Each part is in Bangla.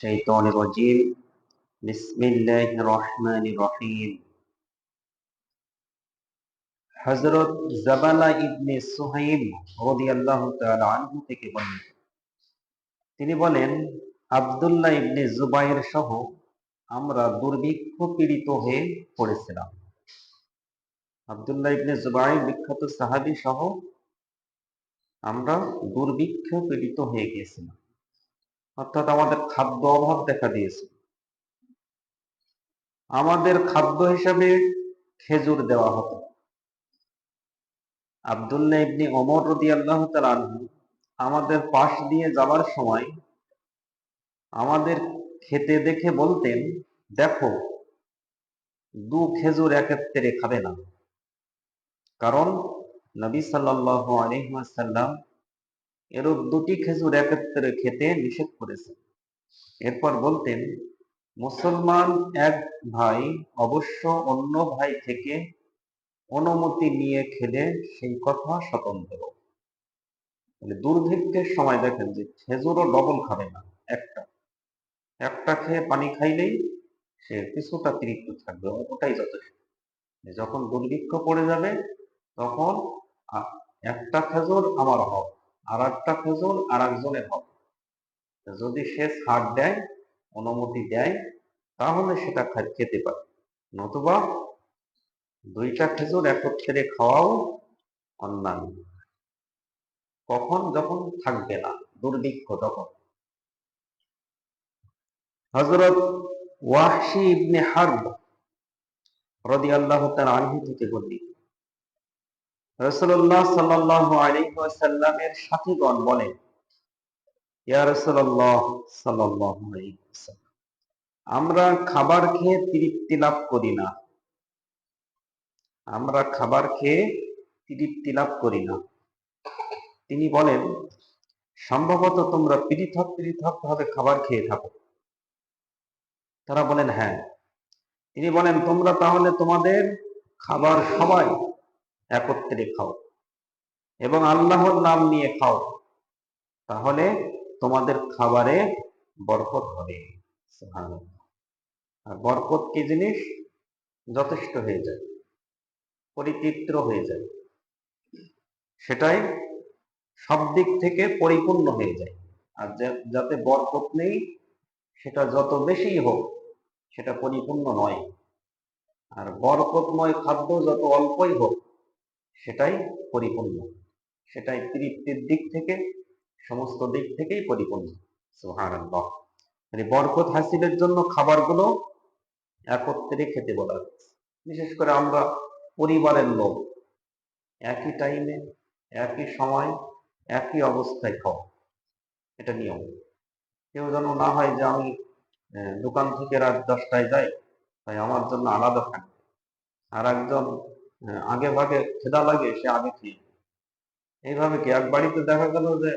الشيطان الرجيم بسم الله الرحمن الرحيم হযরত জাবালা ইবনে সুহাইব রাদিয়াল্লাহু তাআলা আনহু থেকে বলেন তিনি বলেন আব্দুল্লাহ ইবনে জুবাইর সহ আমরা দুর্ভিক্ষ পীড়িত হয়ে পড়েছিলাম আব্দুল্লাহ ইবনে জুবাইর বিখ্যাত সাহাবী সহ আমরা দুর্ভিক্ষ পীড়িত হয়ে গিয়েছিলাম অর্থাৎ আমাদের খাদ্য অভাব দেখা দিয়েছে। আমাদের খাদ্য হিসাবে খেজুর দেওয়া হতো। আবদুল্লাহ ইবনি ওমর রদি আল্লাহ আমাদের পাশ দিয়ে যাবার সময় আমাদের খেতে দেখে বলতেন, দেখো, দু খেজুর একত্রে খাবে না। কারণ নবী সাল্লাহ আলহাসাল্লাম এরূপ দুটি খেজুর একত্রে খেতে নিষেধ করেছেন। এরপর বলতেন, মুসলমান এক ভাই অবশ্য অন্য ভাই থেকে অনুমতি নিয়ে খেলে সেই কথা স্বতন্ত্র। মানে দুর্ভিক্ষের সময় দেখেন যে খেজুরও ডবল খাবে না, একটা। একটা খেয়ে পানি খাইলেই সে কিছুটা তৃপ্ত থাকবে ওটাই যথেষ্ট। যখন দুর্ভিক্ষ পড়ে যাবে, তখন একটা খেজুর আমার হক আর একটা খেজুর আর একজনের হক যদি সে ছাড় দেয়, অনুমতি দেয়, তাহলে সেটা খেতে পারে। নতুবা দুইটা খেজুর একত্রে খাওয়াও অন্যান্য। কখন? যখন থাকবে না, দুর্ভিক্ষ তখন। হজরত ওয়াহশি ইবনে হারব রদি আল্লাহ তার আনহু থেকে বললি সাল্লাহ সাথীগণ বলেন আমরা খাবার খেয়ে তৃপ্তি লাভ করি না। আমরা খাবার খেয়ে তৃপ্তি লাভ করি না। তিনি বলেন, সম্ভবত তোমরা পৃথক পৃথক ভাবে খাবার খেয়ে থাকো। তারা বলেন হ্যাঁ। তিনি বলেন, তোমরা তাহলে তোমাদের খাবার সবাই একত্রে খাও এবং আল্লাহর নাম নিয়ে খাও, তাহলে তোমাদের খাবারে বরকত হবে। আর বরকত কি জিনিস? যথেষ্ট হয়ে যায়, পরিতৃপ্ত হয়ে যায়। সেটাই সব দিক থেকে পরিপূর্ণ হয়ে যায়। আর যাতে বরকত নেই, সেটা যত বেশি হোক, সেটা পরিপূর্ণ নয়। আর বরকতময় খাদ্য যত অল্পই হোক সেটাই পরিপূর্ণ। সেটাই তৃপ্তির দিক থেকে, সমস্ত দিক থেকেই পরিপূর্ণ। সুহান মানে বরকত হাসিলের জন্য খাবারগুলো একত্রে খেতে বলা বিশেষ করে আমরা পরিবারের লোক, একই টাইমে একই সময়, একই অবস্থায় খাও এটা নিয়ম। কেউ যেন না হয় যে আমি দোকান থেকে রাত দশটায় যাই, তাই আমার জন্য আলাদা থাকে আর একজন আগে ভাগে খেদা লাগে, সে আগে খেয়ে এইভাবে কি? এক বাড়িতে দেখা গেল যে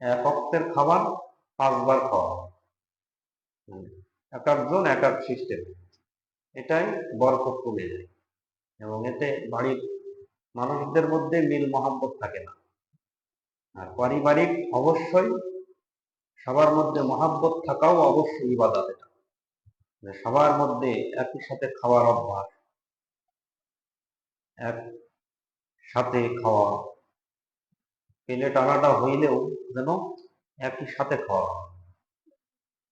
এক অক্তের খাবার, পাঁচবার খাওয়া এক একজন, এক এক সিস্টেম এটাই বরকত কমে যায় এবং এতে বাড়ির মানুষদের মধ্যে মিল মহাব্বত থাকে না। আর পারিবারিক অবশ্যই সবার মধ্যে মহাব্বত থাকাও অবশ্যই ইবাদত এটা। সবার মধ্যে একই সাথে খাওয়ার অভ্যাস। এক সাথে খাওয়া। প্লেট আলাদা হইলেও যেন একই সাথে খাওয়া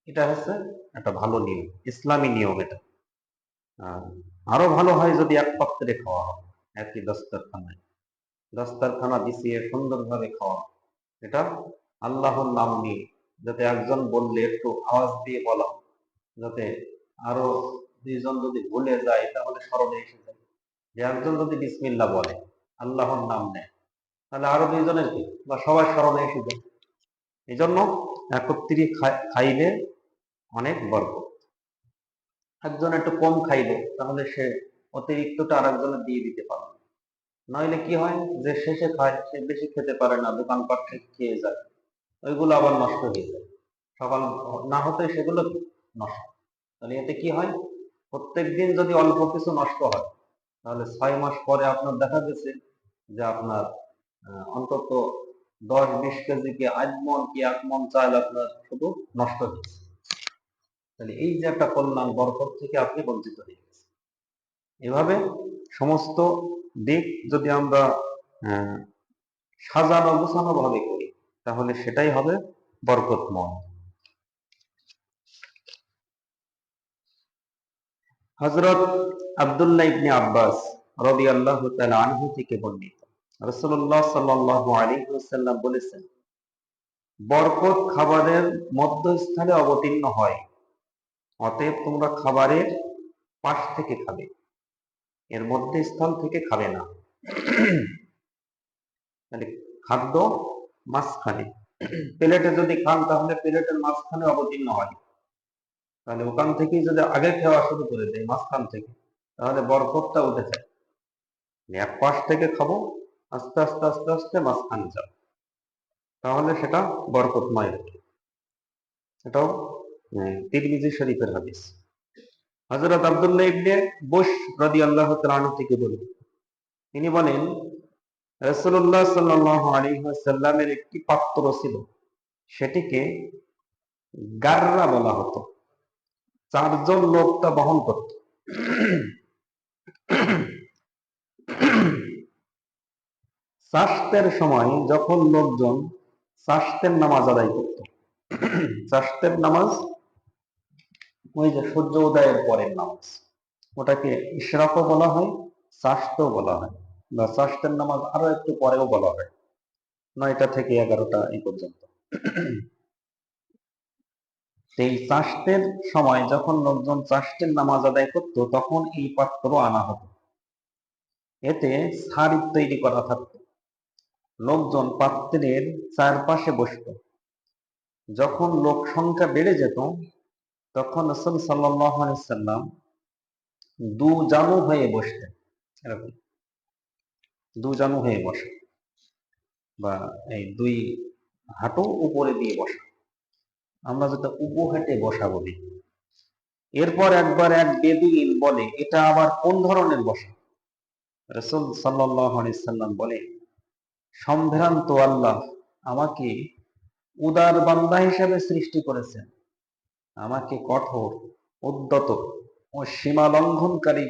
এটা হচ্ছে একটা ভালো নিয়ম, ইসলামী নিয়ম এটা। আরও ভালো হয় যদি এক পাত্রে খাওয়া হয়, একই দস্তারখানায়। দস্তারখানা বিছিয়ে সুন্দরভাবে খাওয়া এটা আল্লাহর নাম নিয়ে যাতে একজন বললে একটু আওয়াজ দিয়ে বলা যাতে আরও দুইজন যদি ভুলে যায়, তাহলে স্মরণে এসে যে একজন যদি বিসমিল্লা বলে, আল্লাহর নাম নেয়, তাহলে আরও দুইজনের কি? বা সবাই স্মরণে এসে যায়। এই জন্য একত্রে খাইলে অনেক বর্গ। একজন একটু কম খাইলে তাহলে সে অতিরিক্তটা আর একজনের দিয়ে দিতে পারবে। নইলে কি হয়? যে শেষে খায়, সে বেশি খেতে পারে না, দোকানপাট থেকে খেয়ে যায়। ওইগুলো আবার নষ্ট হয়ে যায়। সকাল না হতে সেগুলো নষ্ট। তাহলে এতে কি হয়? প্রত্যেক দিন যদি অল্প কিছু নষ্ট হয় তাহলে ছয় মাস পরে আপনার দেখা গেছে যে আপনার অন্তত দশ বিশ কেজি কি আধ মন কি এক মন চাল আপনার শুধু নষ্ট হয়েছে তাহলে এই যে একটা কল্যাণ বরকত থেকে আপনি বঞ্চিত হয়ে গেছেন। এভাবে সমস্ত দিক যদি আমরা সাজানো গোছানো ভাবে করি, তাহলে সেটাই হবে বরকতময়। হজরত আব্দুল্লাহ ইবনে আব্বাস রবি আল্লাহ আনহু থেকে বর্ণিত। রসুল্লাহ সাল্লাহ আলী সাল্লাম বলেছেন, বরকত খাবারের মধ্যস্থানে অবতীর্ণ হয়, অতএব তোমরা খাবারের পাশ থেকে খাবে, এর মধ্যস্থল থেকে খাবে না। তাহলে খাদ্য মাঝখানে, প্লেটে যদি খান তাহলে প্লেটের মাঝখানে অবতীর্ণ হয়। তাহলে ওখান থেকেই যদি আগে খাওয়া শুরু করে দেয়, মাঝখান থেকে, তাহলে বরকতটা উঠে যায় এক পাশ থেকে খাব, আস্তে আস্তে আস্তে আস্তে মাঝখানে যাও তাহলে সেটা বরকতময় এটাও তিরমিজি শরীফের হাদিস। হযরত আব্দুল্লাহ ইবনে বুশ রাদিয়াল্লাহু তাআলা থেকে বলেন তিনি বলেন, রাসূলুল্লাহ সাল্লাল্লাহু আলাইহি ওয়াসাল্লামের একটি পাত্র ছিল, সেটিকে গাররা বলা হতো। চারজন লোক তা বহন করত। চাষতের সময় যখন লোকজন চাষতের নামাজ আদায় করত চাষতের নামাজ ওই যে সূর্য উদয়ের পরের নামাজ, ওটাকে ইশরাকও বলা হয় চাষতেও বলা হয় বা চাষতের নামাজ আরও একটু পরেও বলা হয়। নয়টা থেকে এগারোটা এই পর্যন্ত। এই চাষের সময় যখন লোকজন চাষের নামাজ আদায় করত, তখন এই পাত্র আনা হতো। এতে সারি তৈরি করা থাকত। লোকজন পাত্রের চারপাশে বসত। যখন লোক সংখ্যা বেড়ে যেত, তখন সাল্লাম দু জানু হয়ে বসতেন। এরকম। দু জানু হয়ে বসে। বা এই দুই হাঁটু উপরে দিয়ে বসা। আমরা যেটা উবু হেঁটে বসা বলি। এরপর একবার এক বেদুইন বলে, এটা আবার কোন ধরনের বসা? রসুল সাল্লাম বলে, সম্ভ্রান্ত আল্লাহ আমাকে উদার বান্দা হিসেবে সৃষ্টি করেছেন। আমাকে কঠোর, উদ্যত ও সীমা লঙ্ঘনকারী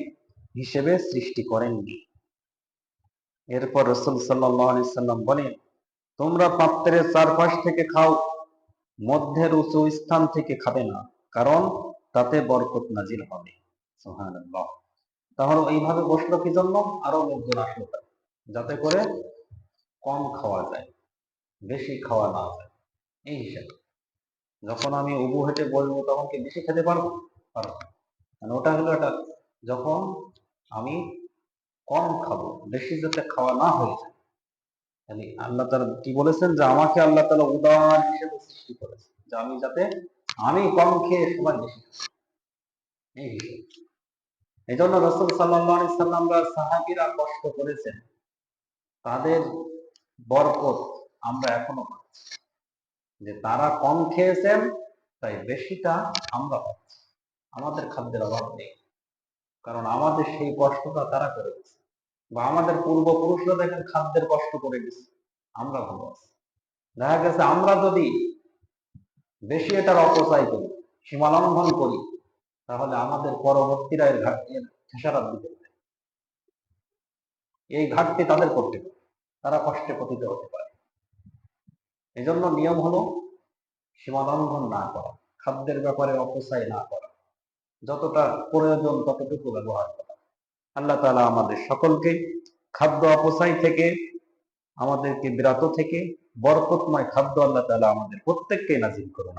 হিসেবে সৃষ্টি করেননি। এরপর রসুল সাল্লাম বলেন, তোমরা পাত্রের চারপাশ থেকে খাও। মধ্যের উঁচু স্থান থেকে খাবে না, কারণ তাতে বরকত নাজিল হবে। সুবহানাল্লাহ। তাহলে এইভাবে বসল কি জন্য? আরও লোকজন আসলো। যাতে করে কম খাওয়া যায়, বেশি খাওয়া না যায়। এই হিসাবে। যখন আমি উবু হেঁটে বলব তখন কি বেশি খেতে পারব? পারব। মানে ওটা হলো এটা যখন আমি কম খাব, বেশি যাতে খাওয়া না হয়ে যায় তাহলে আল্লাহ তালা কি বলেছেন? যে আমাকে আল্লাহ তালা উদার হিসেবে সৃষ্টি করেছে যে আমি যাতে, আমি কম খেয়ে সবাই বেশি এই জন্য রসুল সাল্লাহ সাল্লামরা সাহাবিরা কষ্ট করেছেন, তাদের বরকত আমরা এখনও পাচ্ছি। যে তারা কম খেয়েছেন, তাই বেশিটা আমরা পাচ্ছি। আমাদের খাদ্যের অভাব নেই। কারণ আমাদের সেই কষ্টটা তারা করে গেছে। বা আমাদের পূর্বপুরুষরা দেখেন খাদ্যের কষ্ট করে গেছে। আমরা ভালো আছি। দেখা গেছে আমরা যদি বেশি এটার অপচয় করি সীমালঙ্ঘন করি, তাহলে আমাদের পরবর্তীরা এর ঘাটতির খেসারাত দিতে পারে। এই ঘাটতি তাদের করতে পারে। তারা কষ্টে পতিত হতে পারে। এই জন্য নিয়ম হলো সীমালঙ্ঘন না করা, খাদ্যের ব্যাপারে অপচয় না করা। যতটা প্রয়োজন ততটুকু ব্যবহার করা। আল্লাহ তালা আমাদের সকলকে খাদ্য অপচয় থেকে, আমাদেরকে বিরাত থেকে, বরকতময় খাদ্য আল্লাহ তালা আমাদের প্রত্যেককে নাজিল করুন।